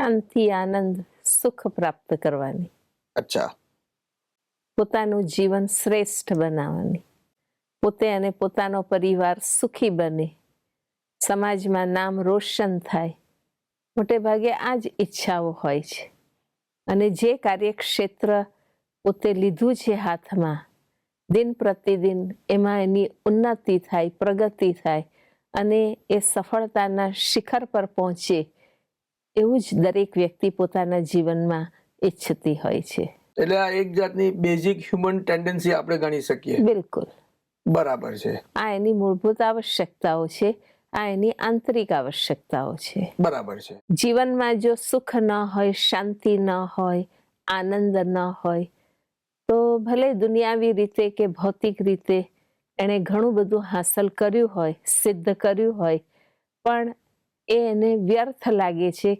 શાંતિ આનંદ સુખ પ્રાપ્ત કરવાની. અચ્છા. પોતાનું જીવન શ્રેષ્ઠ બનાવવાની. પોતે અને પોતાનો પરિવાર સુખી બને. સમાજમાં નામ રોશન થાય. મોટે ભાગે આ જ ઈચ્છાઓ હોય છે. અને જે કાર્યક્ષેત્ર પોતે લીધું છે હાથમાં દિન પ્રતિદિન એમાં એની ઉન્નતિ થાય પ્રગતિ થાય અને એ સફળતાના શિખર પર પહોંચે એવું જ દરેક વ્યક્તિ પોતાના જીવનમાં ઈચ્છતી હોય છે. એટલે આ એક જાતની બેઝિક હ્યુમન ટેન્ડન્સી આપણે ગણી શકીએ. બિલકુલ. બરાબર છે. આ એની મૂળભૂત આવશ્યકતાઓ છે આ એની આંતરિક આવશ્યકતાઓ છે. બરાબર છે. જીવનમાં જો સુખ ન હોય શાંતિ ન હોય આનંદ ન હોય તો ભલે દુનિયાવી રીતે કે ભૌતિક રીતે એણે ઘણું બધું હાંસલ કર્યું હોય સિદ્ધ કર્યું હોય પણ એ એને વ્યર્થ લાગે છે